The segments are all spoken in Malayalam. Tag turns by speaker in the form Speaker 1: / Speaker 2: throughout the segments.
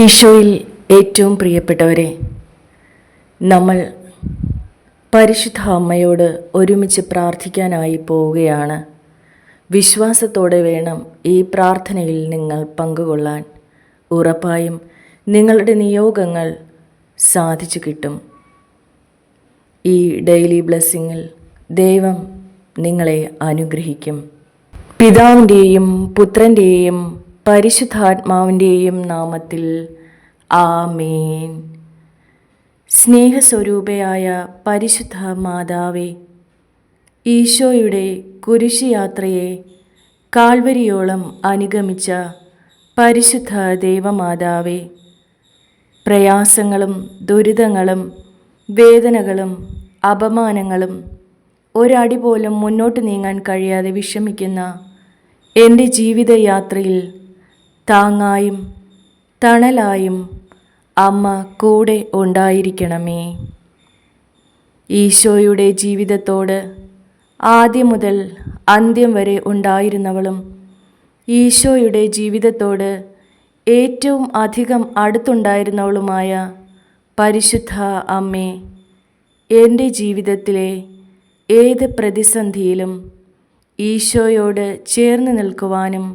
Speaker 1: ഈശോയിൽ ഏറ്റവും പ്രിയപ്പെട്ടവരെ നമ്മൾ പരിശുദ്ധ അമ്മയോട് ഒരുമിച്ച് പ്രാർത്ഥിക്കാനായി പോവുകയാണ്. വിശ്വാസത്തോടെ വേണം ഈ പ്രാർത്ഥനയിൽ നിങ്ങൾ പങ്കുകൊള്ളാൻ. ഉറപ്പായും നിങ്ങളുടെ നിയോഗങ്ങൾ സാധിച്ചു കിട്ടും. ഈ ഡെയിലി ബ്ലെസ്സിങ്ങിൽ ദൈവം നിങ്ങളെ അനുഗ്രഹിക്കും. പിതാവിന്റെയും പുത്രന്റെയും പരിശുദ്ധാത്മാവിന്റെയും നാമത്തിൽ ആമേൻ. സ്നേഹസ്വരൂപയായ പരിശുദ്ധ മാതാവേ ഈശോയുടെ കുരിശിയാത്രയെ കാൽവരിയോളം അനുഗമിച്ച പരിശുദ്ധ ദേവമാതാവേ പ്രയാസങ്ങളും ദുരിതങ്ങളും വേദനകളും അപമാനങ്ങളും ഒരടി പോലും മുന്നോട്ട് നീങ്ങാൻ കഴിയാതെ വിഷമിക്കുന്ന എന്റെ ജീവിതയാത്രയിൽ താങ്ങായും തണലായും അമ്മ കൂടെ ഉണ്ടായിരിക്കണമേ. ഈശോയുടെ ജീവിതത്തോട് ആദ്യം മുതൽ അന്ത്യം വരെ ഉണ്ടായിരുന്നവളും ഈശോയുടെ ജീവിതത്തോട് ഏറ്റവും അധികം അടുത്തുണ്ടായിരുന്നവളുമായ പരിശുദ്ധ അമ്മേ എന്റെ ജീവിതത്തിലെ ഏത് പ്രതിസന്ധിയിലും ഈശോയോട് ചേർന്ന് നിൽക്കുവാനും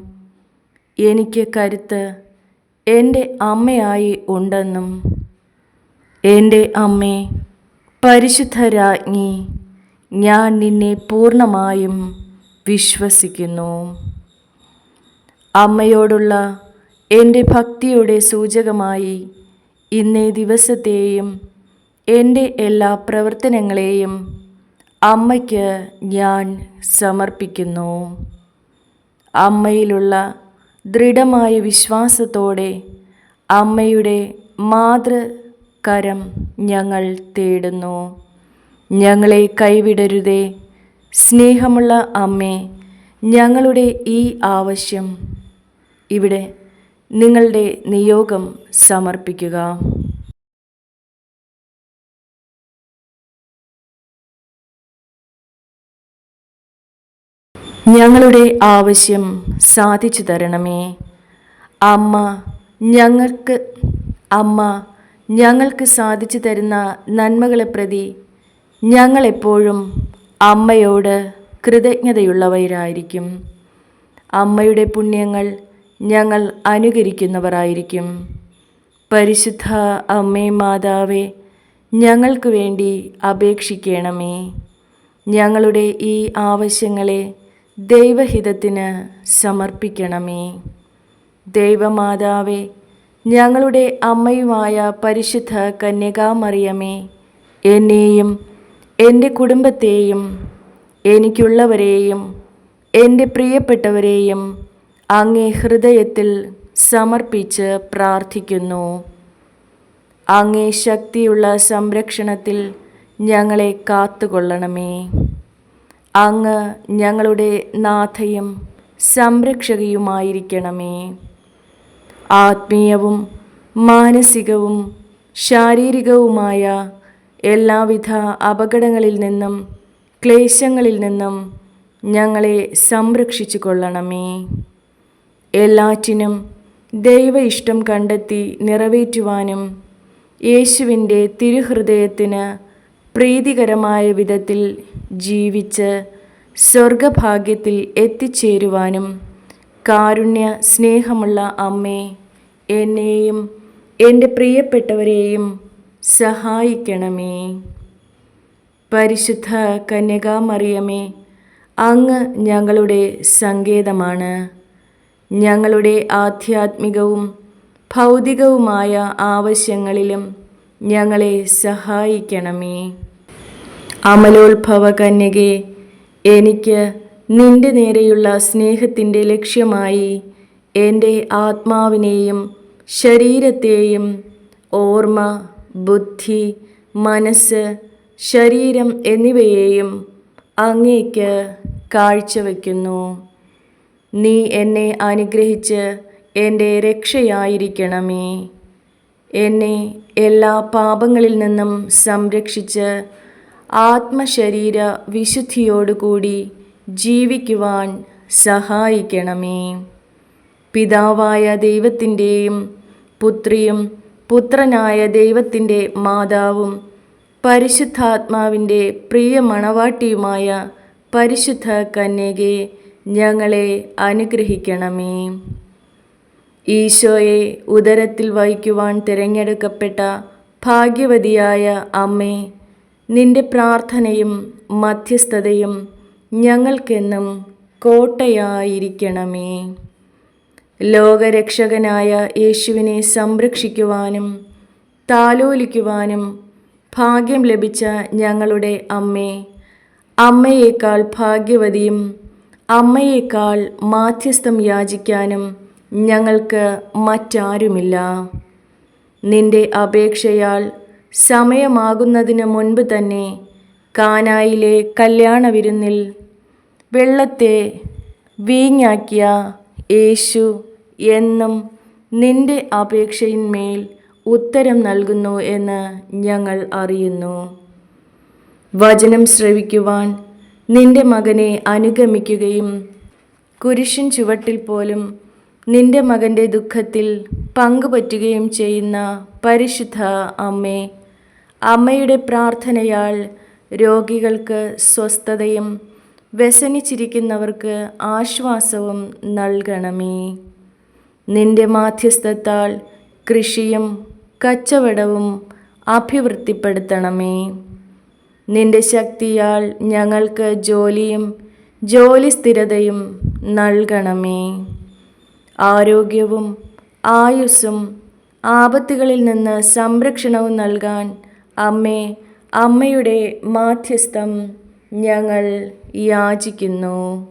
Speaker 1: എനിക്ക് കരുത്ത് എന്റെ അമ്മയായി ഉണ്ടെന്നും എന്റെ അമ്മേ പരിശുദ്ധരാജ്ഞി ഞാൻ നിന്നെ പൂർണമായും വിശ്വസിക്കുന്നു. അമ്മയോടുള്ള എന്റെ ഭക്തിയുടെ സൂചകമായി ഇന്നേ ദിവസത്തെയും എന്റെ എല്ലാ പ്രവർത്തനങ്ങളെയും അമ്മയ്ക്ക് ഞാൻ സമർപ്പിക്കുന്നു. അമ്മയിലുള്ള ദൃഢമായ വിശ്വാസത്തോടെ അമ്മയുടെ മാതൃകരം ഞങ്ങൾ തേടുന്നു. ഞങ്ങളെ കൈവിടരുതേ. സ്നേഹമുള്ള അമ്മേ ഞങ്ങളുടെ ഈ ആവശ്യം ഇവിടെ നിങ്ങളുടെ നിയോഗം സമർപ്പിക്കുക. ഞങ്ങളുടെ ആവശ്യം സാധിച്ചു തരണമേ. അമ്മ ഞങ്ങൾക്ക് അമ്മ ഞങ്ങൾക്ക് സാധിച്ചു തരുന്ന നന്മകളെ പ്രതി ഞങ്ങളെപ്പോഴും അമ്മയോട് കൃതജ്ഞതയുള്ളവരായിരിക്കും. അമ്മയുടെ പുണ്യങ്ങൾ ഞങ്ങൾ അനുകരിക്കുന്നവരായിരിക്കും. പരിശുദ്ധ അമ്മേ മാതാവേ ഞങ്ങൾക്ക് വേണ്ടി അപേക്ഷിക്കണമേ. ഞങ്ങളുടെ ഈ ആവശ്യങ്ങളെ ദൈവഹിതത്തിന് സമർപ്പിക്കണമേ. ദൈവമാതാവേ ഞങ്ങളുടെ അമ്മയുമായ പരിശുദ്ധ കന്യകാമറിയമേ എന്നെയും എന്റെ കുടുംബത്തെയും എനിക്കുള്ളവരെയും എന്റെ പ്രിയപ്പെട്ടവരെയും അങ്ങേ ഹൃദയത്തിൽ സമർപ്പിച്ച് പ്രാർത്ഥിക്കുന്നു. അങ്ങേ ശക്തിയുള്ള സംരക്ഷണത്തിൽ ഞങ്ങളെ കാത്തുകൊള്ളണമേ. അങ്ങ് ഞങ്ങളുടെ നാഥയും സംരക്ഷകയുമായിരിക്കണമേ. ആത്മീയവും മാനസികവും ശാരീരികവുമായ എല്ലാവിധ അപകടങ്ങളിൽ നിന്നും ക്ലേശങ്ങളിൽ നിന്നും ഞങ്ങളെ സംരക്ഷിച്ചു കൊള്ളണമേ എല്ലാറ്റിനും ദൈവ ഇഷ്ടം കണ്ടെത്തി നിറവേറ്റുവാനും യേശുവിന്റെ തിരുഹൃദയത്തിന് പ്രീതികരമായ വിധത്തിൽ ജീവിച്ച് സ്വർഗഭാഗ്യത്തിൽ എത്തിച്ചേരുവാനും കാരുണ്യ സ്നേഹമുള്ള അമ്മേ എന്നെയും എന്റെ പ്രിയപ്പെട്ടവരെയും സഹായിക്കണമേ. പരിശുദ്ധ കന്യകാമറിയമേ അങ്ങ് ഞങ്ങളുടെ സങ്കേതമാണ്. ഞങ്ങളുടെ ആധ്യാത്മികവും ഭൗതികവുമായ ആവശ്യങ്ങളിലും ഞങ്ങളെ സഹായിക്കണമേ. അമലോത്ഭവ കന്യകെ എനിക്ക് നിന്റെ നേരെയുള്ള സ്നേഹത്തിന്റെ ലക്ഷ്യമായി എന്റെ ആത്മാവിനെയും ശരീരത്തെയും ഓർമ്മ ബുദ്ധി മനസ്സ് ശരീരം എന്നിവയെയും അങ്ങേക്ക് കാഴ്ചവെക്കുന്നു. നീ എന്നെ അനുഗ്രഹിച്ച് എന്റെ രക്ഷയായിരിക്കണമേ. എന്നെ എല്ലാ പാപങ്ങളിൽ നിന്നും സംരക്ഷിച്ച് ആത്മശരീര വിശുദ്ധിയോടുകൂടി ജീവിക്കുവാൻ സഹായിക്കണമേ. പിതാവായ ദൈവത്തിന്റെയും പുത്രിയും പുത്രനായ ദൈവത്തിന്റെ മാതാവും പരിശുദ്ധാത്മാവിന്റെ പ്രിയ മണവാട്ടിയുമായ പരിശുദ്ധ കന്യകെ ഞങ്ങളെ അനുഗ്രഹിക്കണമേ. ഈശോയെ ഉദരത്തിൽ വഹിക്കുവാൻ തിരഞ്ഞെടുക്കപ്പെട്ട ഭാഗ്യവതിയായ അമ്മേ നിന്റെ പ്രാർത്ഥനയും മധ്യസ്ഥതയും ഞങ്ങൾക്കെന്നും കോട്ടയായിരിക്കണമേ. ലോകരക്ഷകനായ യേശുവിനെ സംരക്ഷിക്കുവാനും താലോലിക്കുവാനും ഭാഗ്യം ലഭിച്ച ഞങ്ങളുടെ അമ്മേ അമ്മയേക്കാൾ ഭാഗ്യവതിയും അമ്മയേക്കാൾ മാധ്യസ്ഥം യാചിക്കാനും ഞങ്ങൾക്ക് മറ്റാരുമില്ല. നിന്റെ അപേക്ഷയാൽ സമയമാകുന്നതിന് മുൻപ് തന്നെ കാനായിലെ കല്യാണ വിരുന്നിൽ വെള്ളത്തെ വീഞ്ഞാക്കിയ യേശു എന്നും നിന്റെ അപേക്ഷയിന്മേൽ ഉത്തരം നൽകുന്നു എന്ന് ഞങ്ങൾ അറിയുന്നു. വചനം ശ്രവിക്കുവാൻ നിന്റെ മകനെ അനുഗമിക്കുകയും കുരിശിൻ ചുവട്ടിൽ പോലും നിന്റെ മകന്റെ ദുഃഖത്തിൽ പങ്കുപറ്റുകയും ചെയ്യുന്ന പരിശുദ്ധ അമ്മേ അമ്മയുടെ പ്രാർത്ഥനയാൽ രോഗികൾക്ക് സ്വസ്ഥതയും വ്യസനിച്ചിരിക്കുന്നവർക്ക് ആശ്വാസവും നൽകണമേ. നിന്റെ മാധ്യസ്ഥത്താൽ കൃഷിയും കച്ചവടവും അഭിവൃദ്ധിപ്പെടുത്തണമേ. നിന്റെ ശക്തിയാൽ ഞങ്ങൾക്ക് ജോലിയും ജോലി സ്ഥിരതയും നൽകണമേ. ആരോഗ്യവും ആയുസ്സും ആപത്തുകളിൽ നിന്ന് സംരക്ഷണവും നൽകാൻ അമ്മേ അമ്മയുടെ മാധ്യസ്ഥം ഞങ്ങൾ യാചിക്കുന്നു.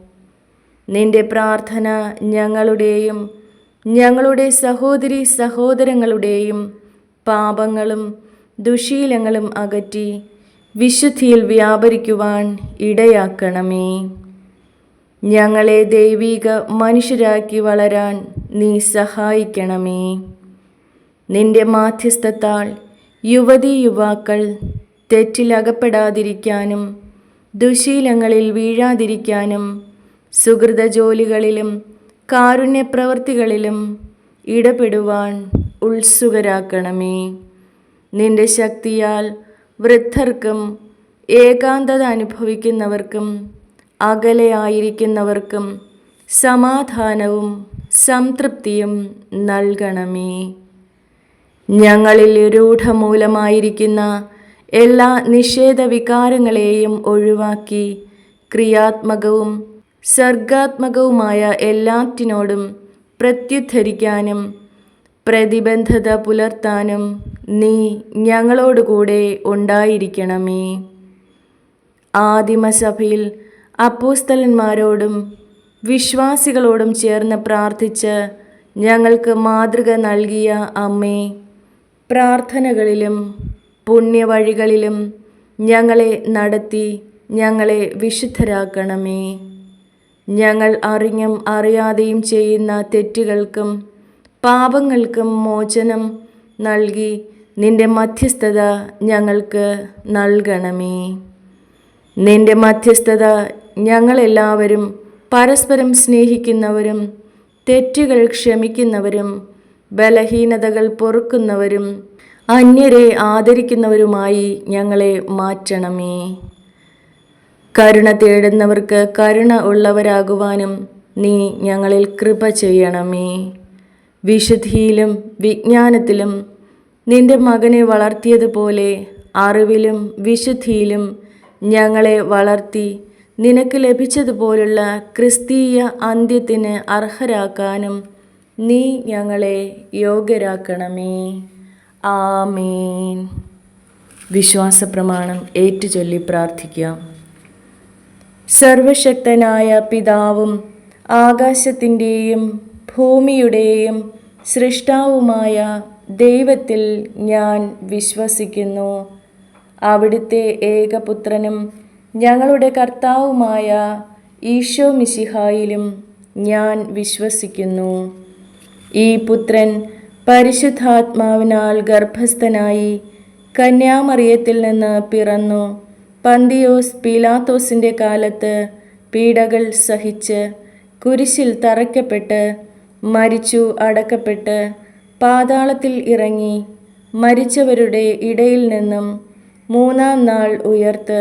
Speaker 1: നിന്റെ പ്രാർത്ഥന ഞങ്ങളുടെയും ഞങ്ങളുടെ സഹോദരി സഹോദരങ്ങളുടെയും പാപങ്ങളും ദുശീലങ്ങളും അകറ്റി വിശുദ്ധിയിൽ വ്യാപരിക്കുവാൻ ഇടയാക്കണമേ. ഞങ്ങളെ ദൈവിക മനുഷ്യരാക്കി വളരാൻ നീ സഹായിക്കണമേ. നിന്റെ മാധ്യസ്ഥത്താൽ യുവതി യുവാക്കൾ തെറ്റിലകപ്പെടാതിരിക്കാനും ദുശീലങ്ങളിൽ വീഴാതിരിക്കാനും സുഹൃത ജോലികളിലും കാരുണ്യപ്രവർത്തികളിലും ഇടപെടുവാൻ ഉത്സുകരാക്കണമേ. നിന്റെ ശക്തിയാൽ വൃദ്ധർക്കും ഏകാന്തത അനുഭവിക്കുന്നവർക്കും അകലെ ആയിരിക്കുന്നവർക്കും സമാധാനവും സംതൃപ്തിയും നൽകണമേ. ഞങ്ങളിൽ രൂഢമൂലമായിരിക്കുന്ന എല്ലാ നിഷേധ വികാരങ്ങളെയും ഒഴിവാക്കി ക്രിയാത്മകവും സർഗാത്മകവുമായ എല്ലാറ്റിനോടും പ്രത്യുദ്ധരിക്കാനും പ്രതിബന്ധത പുലർത്താനും നീ ഞങ്ങളോടുകൂടെ ഉണ്ടായിരിക്കണമേ. ആദിമസഭയിൽ അപ്പോസ്തലന്മാരോടും വിശ്വാസികളോടും ചേർന്ന് പ്രാർത്ഥിച്ച് ഞങ്ങൾക്ക് മാതൃക നൽകിയ അമ്മേ പ്രാർത്ഥനകളിലും പുണ്യവഴികളിലും ഞങ്ങളെ നടത്തി ഞങ്ങളെ വിശുദ്ധരാക്കണമേ. ഞങ്ങൾ അറിഞ്ഞും അറിയാതെയും ചെയ്യുന്ന തെറ്റുകൾക്കും പാപങ്ങൾക്കും മോചനം നൽകി നിന്റെ മധ്യസ്ഥത ഞങ്ങൾക്ക് നൽകണമേ. നിന്റെ മധ്യസ്ഥത ഞങ്ങളെല്ലാവരും പരസ്പരം സ്നേഹിക്കുന്നവരും തെറ്റുകൾ ക്ഷമിക്കുന്നവരും ബലഹീനതകൾ പൊറുക്കുന്നവരും അന്യരെ ആദരിക്കുന്നവരുമായി ഞങ്ങളെ മാറ്റണമേ. കരുണ തേടുന്നവർക്ക് കരുണ ഉള്ളവരാകുവാനും നീ ഞങ്ങളിൽ കൃപ ചെയ്യണമേ. വിശുദ്ധിയിലും വിജ്ഞാനത്തിലും നിന്റെ മകനെ വളർത്തിയതുപോലെ അറിവിലും വിശുദ്ധിയിലും ഞങ്ങളെ വളർത്തി നിനക്ക് ലഭിച്ചതുപോലുള്ള ക്രിസ്തീയ അന്ത്യത്തിന് അർഹരാക്കാനും നീ ഞങ്ങളെ യോഗ്യരാക്കണമേ. ആമേൻ. വിശ്വാസപ്രമാണം ഏറ്റുചൊല്ലി പ്രാർത്ഥിക്കാം. സർവശക്തനായ പിതാവും ആകാശത്തിന്റെയും ഭൂമിയുടെയും സൃഷ്ടാവുമായ ദൈവത്തിൽ ഞാൻ വിശ്വസിക്കുന്നു. അവിടുത്തെ ഏകപുത്രനും ഞങ്ങളുടെ കർത്താവുമായ ഈശോ മിശിഹായിലും ഞാൻ വിശ്വസിക്കുന്നു. ഈ പുത്രൻ പരിശുദ്ധാത്മാവിനാൽ ഗർഭസ്ഥനായി കന്യാമറിയത്തിൽ നിന്ന് പിറന്നു. പന്തിയോസ് പീലാത്തോസിന്റെ കാലത്ത് പീഡകൾ സഹിച്ച് കുരിശിൽ തറയ്ക്കപ്പെട്ട് മരിച്ചു അടക്കപ്പെട്ട് പാതാളത്തിൽ ഇറങ്ങി മരിച്ചവരുടെ ഇടയിൽ നിന്നും മൂന്നാം നാൾ ഉയർത്ത്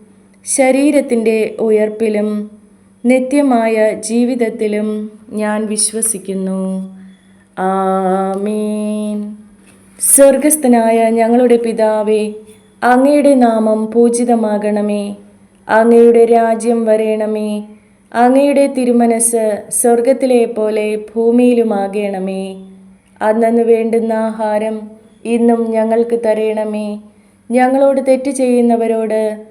Speaker 1: ശരീരത്തിന്റെ ഉയർപ്പിലും നിത്യമായ ജീവിതത്തിലും ഞാൻ വിശ്വസിക്കുന്നു. ആമീൻ. സ്വർഗസ്ഥനായ ഞങ്ങളുടെ പിതാവേ അങ്ങയുടെ നാമം പൂജിതമാകണമേ. അങ്ങയുടെ രാജ്യം വരയണമേ അങ്ങയുടെ തിരുമനസ് സ്വർഗത്തിലെ പോലെ ഭൂമിയിലുമാകണമേ. അന്നു വേണ്ടുന്ന ആഹാരം ഇന്നും ഞങ്ങൾക്ക് തരയണമേ ഞങ്ങളോട് തെറ്റ് ചെയ്യുന്നവരോട്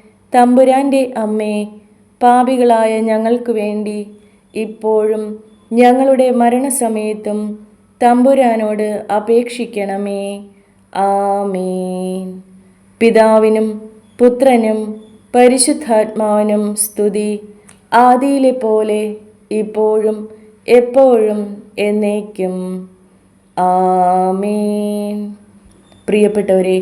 Speaker 1: തമ്പുരാന്റെ അമ്മേ പാപികളായ ഞങ്ങൾക്ക് വേണ്ടി ഇപ്പോഴും ഞങ്ങളുടെ മരണസമയത്തും തമ്പുരാനോട് അപേക്ഷിക്കണമേ. ആമേൻ. പിതാവിനും പുത്രനും പരിശുദ്ധാത്മാവിനും സ്തുതി. ആദിയിലെ പോലെ ഇപ്പോഴും എപ്പോഴും എന്നേക്കും. ആമേൻ. പ്രിയപ്പെട്ടവരെ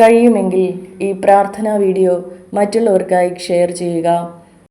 Speaker 1: കഴിയുമെങ്കിൽ ഈ പ്രാർത്ഥനാ വീഡിയോ മറ്റുള്ളവർക്കായി ഷെയർ ചെയ്യുക.